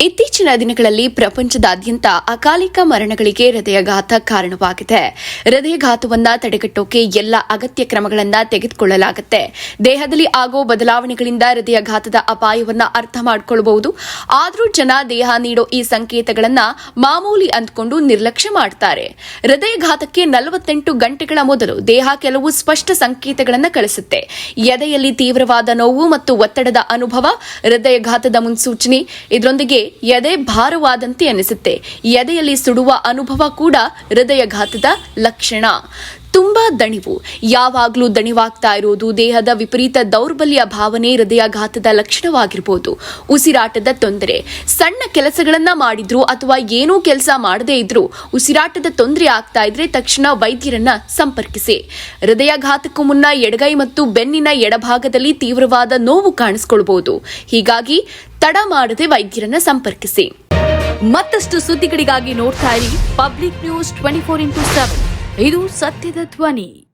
ಇತ್ತೀಚಿನ ದಿನಗಳಲ್ಲಿ ಪ್ರಪಂಚದಾದ್ಯಂತ ಅಕಾಲಿಕ ಮರಣಗಳಿಗೆ ಹೃದಯಘಾತ ಕಾರಣವಾಗಿದೆ. ಹೃದಯಘಾತವನ್ನ ತಡೆಗಟ್ಟೋಕೆ ಎಲ್ಲ ಅಗತ್ಯ ಕ್ರಮಗಳನ್ನ ತೆಗೆದುಕೊಳ್ಳಲಾಗುತ್ತೆ. ದೇಹದಲ್ಲಿ ಆಗೋ ಬದಲಾವಣೆಗಳಿಂದ ಹೃದಯಘಾತದ ಅಪಾಯವನ್ನ ಅರ್ಥ ಮಾಡಿಕೊಳ್ಳಬಹುದು ಆದರೂ ಜನ ದೇಹ ನೀಡೋ ಈ ಸಂಕೇತಗಳನ್ನ ಮಾಮೂಲಿ ಅಂದ್ಕೊಂಡು ನಿರ್ಲಕ್ಷ್ಯ ಮಾಡ್ತಾರೆ. ಹೃದಯಘಾತಕ್ಕೆ ನಲವತ್ತೆಂಟು ಗಂಟೆಗಳ ಮೊದಲು ದೇಹ ಕೆಲವು ಸ್ಪಷ್ಟ ಸಂಕೇತಗಳನ್ನು ಕಳಿಸುತ್ತೆ. ಎದೆಯಲ್ಲಿ ತೀವ್ರವಾದ ನೋವು ಮತ್ತು ಒತ್ತಡದ ಅನುಭವ, ಹೃದಯಘಾತದ ಮುನ್ಸೂಚನೆ, ಇದರೊಂದಿಗೆ ಎದೆ ಭಾರವಾದಂತೆ ಅನಿಸುತ್ತೆ ಎದೆಯಲ್ಲಿ ಸುಡುವ ಅನುಭವ ಕೂಡ ಹೃದಯಘಾತದ ಲಕ್ಷಣ. ತುಂಬಾ ದಣಿವು. ಯಾವಾಗಲೂ ದಣಿವಾಗ್ತಾ ಇರೋದು ದೇಹದ ವಿಪರೀತ ದೌರ್ಬಲ್ಯ ಭಾವನೆ ಹೃದಯಾಘಾತದ ಲಕ್ಷಣವಾಗಿರಬಹುದು ಉಸಿರಾಟದ ತೊಂದರೆ. ಸಣ್ಣ ಕೆಲಸಗಳನ್ನ ಮಾಡಿದ್ರು ಅಥವಾ ಏನೂ ಕೆಲಸ ಮಾಡದೇ ಇದ್ರೂ ಉಸಿರಾಟದ ತೊಂದರೆ ಆಗ್ತಾ ಇದ್ರೆ ತಕ್ಷಣ ವೈದ್ಯರನ್ನ ಸಂಪರ್ಕಿಸಿ. ಹೃದಯಾಘಾತಕ್ಕೂ ಮುನ್ನ ಎಡಗೈ ಮತ್ತು ಬೆನ್ನಿನ ಎಡಭಾಗದಲ್ಲಿ ತೀವ್ರವಾದ ನೋವು ಕಾಣಿಸಿಕೊಳ್ಬಹುದು ಹೀಗಾಗಿ ತಡ ಮಾಡದೆ ವೈದ್ಯರನ್ನ ಸಂಪರ್ಕಿಸಿ. ಮತ್ತಷ್ಟು ಸುದ್ದಿಗಳಿಗಾಗಿ ನೋಡ್ತಾ ಇರಿ public news twenty four into seven. ಇದು ಸತ್ಯದ ಧ್ವನಿ.